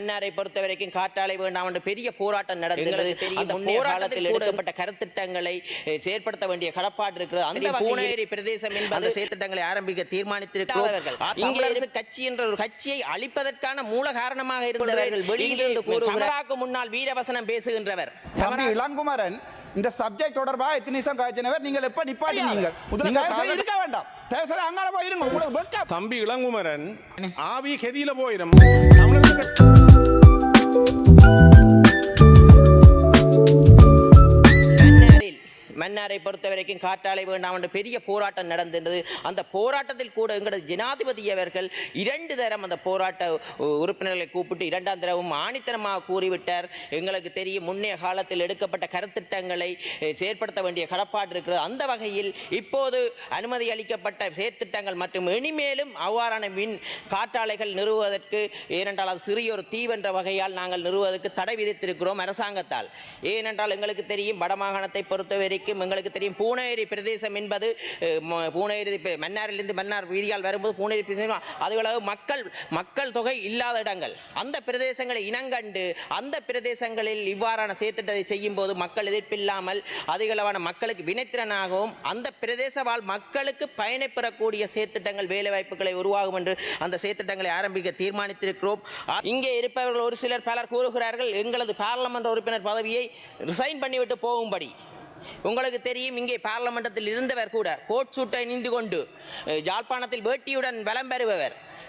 மன்னாரை பொறுத்த வரைக்கும் காற்றாலை வேண்டாம் என்று பெரிய போராட்டம் நடந்தது. பெரிய காலத்தில் எடுக்கப்பட்ட கருத்திட்டங்களை செயற்படுத்த வேண்டிய கடப்பாடு இருக்கிறது. அந்த பூனேரி பிரதேசம் என்பது அந்த செயற்திட்டங்களை ஆரம்பிக்க தீர்மானித்திருக்கிறார்கள் இங்கே அரசு கட்சி என்ற ஒரு கட்சியை அழிப்பதற்கான மூல காரணமாக இருந்தவர்கள் வெளியிலிருந்து கூறுகிறாருக்கு முன்னால் வீரவசனம் பேசுகின்றவர். தம்பி இளங்குமரன் இந்த சப்ஜெக்ட் தொடர்பா? எத்தனை நிமிஷம் காய்ச்சினவர்? நீங்கள் எப்ப நிப்பாட்டினீங்க முதல்ல இருக்க வேண்டாம். தயவு செய்து அங்கால போயிருங்க உங்களுக்கு தம்பி இளங்குமரன் ஆவி கெதியில போயிடும் தமிழர்கள் மன்னாரை பொறுத்த வரைக்கும் காற்றாலை வேண்டாம் என்று பெரிய போராட்டம் நடந்திருந்தது. அந்த போராட்டத்தில் கூட எங்களது ஜனாதிபதி அவர்கள் இரண்டு தரம் அந்த போராட்ட உறுப்பினர்களை கூப்பிட்டு இரண்டாம் தரவும் ஆணித்தனமாக கூறிவிட்டார். எங்களுக்கு தெரியும் முன்னைய காலத்தில் எடுக்கப்பட்ட கருத்திட்டங்களை செயற்படுத்த வேண்டிய கடப்பாடு இருக்கிறது. அந்த வகையில் இப்போது அனுமதி அளிக்கப்பட்ட செயற்திட்டங்கள் மற்றும் இனிமேலும் அவ்வாறான மின் காற்றாலைகள் நிறுவுவதற்கு ஏனென்றால் அது சிறிய ஒரு தீவென்ற வகையால் நாங்கள் நிறுவுவதற்கு தடை விதித்திருக்கிறோம் அரசாங்கத்தால். ஏனென்றால் எங்களுக்கு தெரியும் வடமாகாணத்தை பொறுத்த வரைக்கும் உங்களுக்கு தெரியும். பூனேரி பிரதேசம் என்பது பூனேரி மன்னாரிலிருந்து மன்னார் வீதியால் வரும்போது பூனேரி பிரதேசம் அதுகளவு மக்கள் மக்கள் தொகை இல்லாத இடங்கள். அந்த பிரதேசங்களை இனங்கண்டு அந்த பிரதேசங்களில் இவ்வாறான செயற்திட்டத்தை செய்யும் போது மக்கள் எதிர்ப்பில்லாமல் அதிகளவான மக்களுக்கு வினைத்திறனாகவும் அந்த பிரதேச வாழ் மக்களுக்கு பயனை பெறக்கூடிய செயற்திட்டங்கள் வேலை வாய்ப்புகளை உருவாகும் என்று அந்த செயற்திட்டங்களை ஆரம்பிக்க தீர்மானித்திருக்கிறோம். இங்கே இருப்பவர்கள் ஒரு சிலர் பலர் கூறுகிறார்கள் எங்களது பாராளுமன்ற உறுப்பினர் பதவியை ரிசைன் பண்ணிவிட்டு போகும்படி. உங்களுக்கு தெரியும் இங்கே பாராளுமன்றத்தில் இருந்தவர் கூட கோட் சூட்டை நீந்து கொண்டு ஜாழ்ப்பாணத்தில் வேட்டியுடன் பலம் பெறுபவர்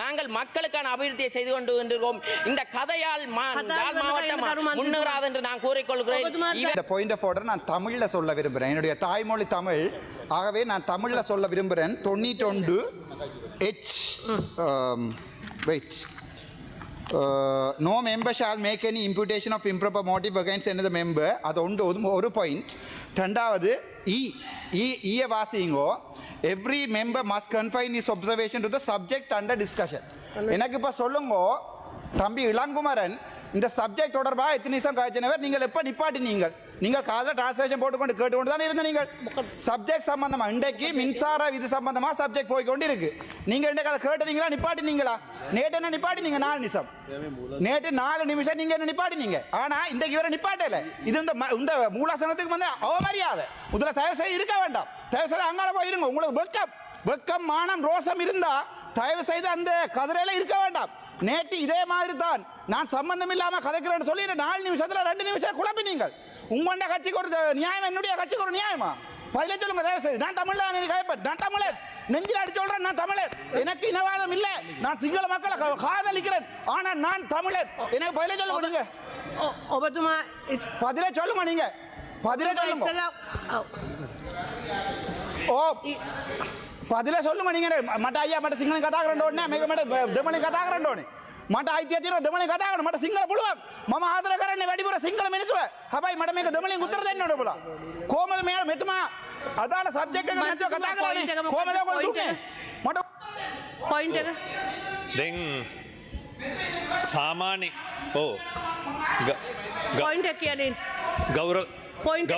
நாங்கள் மக்களுக்கான அபிவிருத்தியை செய்து கொண்டு கொண்டிருக்கோம் இந்த கதையால் மாவட்டம் முன்னேறாது என்று நான் கூறிக்கொள்கிறேன். இந்த பாயிண்ட் ஆஃப் ஆர்டர் நான் தமிழ்ல சொல்ல விரும்புகிறேன் என்னுடைய தாய்மொழி தமிழ். ஆகவே நான் தமிழ்ல சொல்ல விரும்புகிறேன் தொண்ணூற்றொண்டு H wait no member shall make any imputation of improper motive against எனது மெம்பர் அது ஒன்று ஒரு- ஒரு பாயிண்ட் ரெண்டாவது இ இ ஈய வாசிங்கோ every member must confine is observation to the subject under discussion எனக்கு இப்போ சொல்லுங்க தம்பி இளங்குமரன் இந்த சப்ஜெக்ட் தொடர்பாக எத்தனை நிமிஷம் காய்ச்சினவர் நீங்கள் எப்போ நிப்பாட்டினீங்க? நீங்கள் காதில் டிரான்ஸ்லேஷன் போட்டுக்கொண்டு கேட்டுக்கொண்டு தான் இருந்த நீங்கள். சப்ஜெக்ட் சம்பந்தமா இன்றைக்கு மின்சார இது சம்பந்தமா சப்ஜெக்ட் போய் கொண்டு இருக்கு நீங்கள் இன்றைக்கு அதை கேட்டுனீங்களா நிப்பாட்டினீங்களா? நேற்று என்ன நிப்பாட்டினீங்க? நாலு நிமிஷம். நேற்று நாலு நிமிஷம் நீங்கள் என்ன நிப்பாட்டினீங்க? ஆனால் இன்றைக்கு இவரை நிப்பாட்டல. இது இந்த ம- இந்த மூலாசனத்துக்கு வந்து அவமரியாதை. முதல்ல தயவு செய்து இருக்க வேண்டாம். தயவு செய்து அங்கால போய் இருங்க. உங்களுக்கு வெக்கம் வெக்கம் மானம் ரோசம் இருந்தால் தயவு செய்து அந்த கதிரையில இருக்க வேண்டாம். நேற்று இதே மாதிரி தான் நான் சம்பந்தம் இல்லாம கதைக்கிறேன்னு சொல்லி நாலு நிமிஷத்தில் ரெண்டு நிமிஷம் குழப்பி நீங்கள் உங்களோட கட்சிக்கு ஒரு நியாயம் என்னுடைய கட்சிக்கு ஒரு நியாயமா? பதில சொல்லுங்க தயவு செய்து. நான் தமிழ்ல கைப்பற்ற நான் தமிழர் நெஞ்சில் அடி சொல்றேன் நான் தமிழர் எனக்கு இனவாதம் இல்ல. நான் சிங்கள மக்களை காதலிக்கிறேன். ஆனா நான் தமிழர் எனக்கு பதில சொல்லுங்க நீங்க. ஒபத்துமா பதில சொல்லுங்க நீங்க. பதில சொல்லுங்க. ஓ. பதில சொல்லுங்க நீங்க මට අයියා මට සිංහල කතා කරන්න ඕනේ නැහැ මේක මට දෙමළෙන් කතා කරන්න ඕනේ මට අයිතිය තියෙනවා දෙමළෙන් කතා කරන්න මට සිංහල පුළුවන් මම ආදර කරන්නේ වැඩිපුර සිංහල මිනිස්සුව හැබැයි මට මේක දෙමළෙන් උත්තර දෙන්න ඕනේ ඔබලා කොහමද මෙයා මෙතුමා අදාළ සබ්ජෙක්ට් එක නැතුව කතා කරන්නේ point එක මොකක්ද? කොහමද ඔයගොල්ලෝ point දුන්නේ එක? මට පොයින්ට් එක දැන් සාමාන්‍ය ඕ ග- ග- පොයින්ට් එක කියන්නේ கௌரவ Point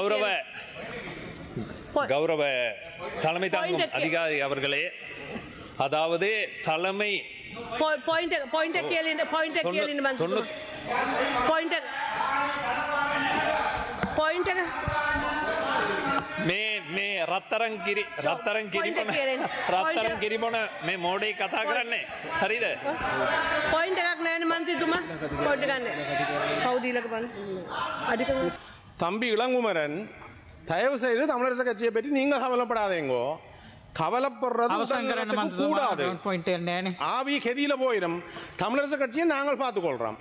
கௌரவ தலைமை தாங்கும் அதிகாரி அவர்களே அதாவது தலைமை මේ මේ රත්තරන් කිරි රත්තරන් කිරිපන රත්තරන් කිරිපොන මේ මෝඩේ කතා කරන්නේ හරිද පොයින්ට් එකක් නෑනේ මන්ත්‍රීතුමා පොයින්ට් ගන්න කවුද ඊළඟ තම්බි இளங்குமரன் தயவு செய்து தமிழரசு கட்சியை பற்றி நீங்க கவலைப்படாதீங்கோ. கவலைப்படுறது கூடாது. ஆவி கெதியில போயிடும் தமிழரசு கட்சியை நாங்கள் பார்த்துக்கொள்றோம்.